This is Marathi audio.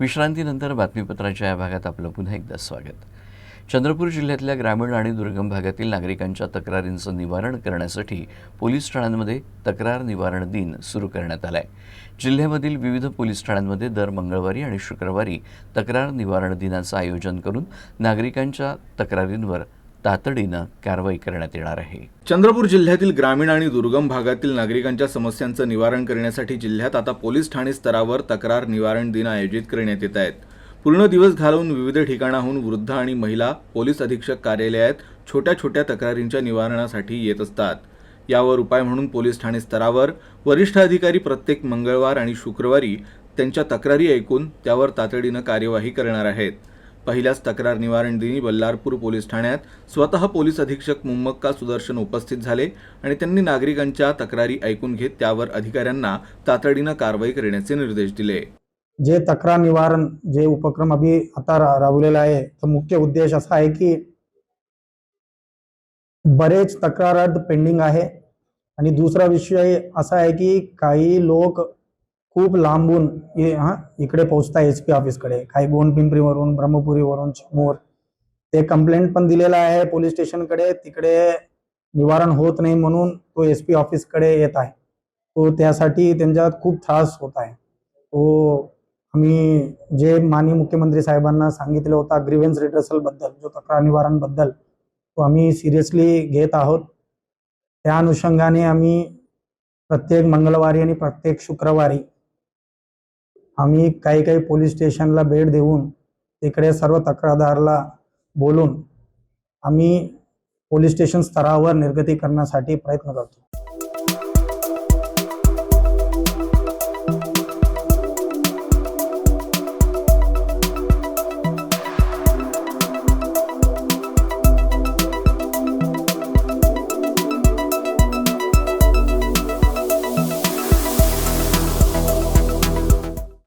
विश्रांतीनंतर बातमीपत्राच्या या भागात आपलं पुन्हा एकदा स्वागत. चंद्रपूर जिल्ह्यातल्या ग्रामीण आणि दुर्गम भागातील नागरिकांच्या तक्रारींचं निवारण करण्यासाठी पोलीस ठाण्यांमध्ये तक्रार निवारण दिन सुरू करण्यात आलाय. जिल्ह्यामधील विविध पोलीस ठाण्यांमध्ये दर मंगळवारी आणि शुक्रवारी तक्रार निवारण दिनाचं आयोजन करून नागरिकांच्या तक्रारींवर तातडीनं कारवाई करण्यात येणार आहे. चंद्रपूर जिल्ह्यातील ग्रामीण आणि दुर्गम भागातील नागरिकांच्या समस्यांचं निवारण करण्यासाठी जिल्ह्यात आता पोलीस ठाणे स्तरावर तक्रार निवारण दिन आयोजित करण्यात येत आहेत. पूर्ण दिवस घालवून विविध ठिकाणाहून वृद्ध आणि महिला पोलीस अधीक्षक कार्यालयात छोट्या छोट्या तक्रारींच्या निवारणासाठी येत असतात. यावर उपाय म्हणून पोलीस ठाणे स्तरावर वरिष्ठ अधिकारी प्रत्येक मंगळवार आणि शुक्रवारी त्यांच्या तक्रारी ऐकून त्यावर तातडीनं कार्यवाही करणार आहेत. पहिल्याच तक्रार निवारण दिनी बल्लारपूर पोलीस ठाण्यात स्वतः पोलीस अधीक्षक मुम्मक्का सुदर्शन उपस्थित झाले आणि त्यांनी नागरिकांच्या तक्रारी ऐकून घेत त्यावर अधिकाऱ्यांना तातडीनं कारवाई करण्याचे निर्देश दिले. जे तक्रार निवारण जे उपक्रम अभि आता राबवलेला आहे तर मुख्य उद्देश असा आहे की बरेच तक्रार पेंडिंग आहे. आणि दुसरा विषय असा आहे की काही लोक खूप लांबून ये- हा इकडे पोहोचता एस पी ऑफिसकडे. काही गोंडपिंपरीवरून ब्रह्मपुरीवरून चिमूर. ते कंप्लेंट पण दिलेला आहे पोलीस स्टेशनकडे. तिकडे निवारण होत नाही म्हणून तो एस पी ऑफिसकडे येत आहे. तो त्यासाठी त्यांच्यात खूप त्रास होत आहे. तो आम्ही जे माननीय मुख्यमंत्री साहेबांना सांगितलं होता ग्रीव्हन्स रिटर्सलबद्दल जो तक्रार निवारणबद्दल तो आम्ही सिरियसली घेत आहोत. त्या अनुषंगाने आम्ही प्रत्येक मंगळवारी आणि प्रत्येक शुक्रवारी आम्ही काही काही पोलीस स्टेशनला भेट देऊन तिकडे सर्व तक्रारदारला बोलून आम्ही पोलीस स्टेशन स्तरावर निर्गती करण्यासाठी प्रयत्न करतो.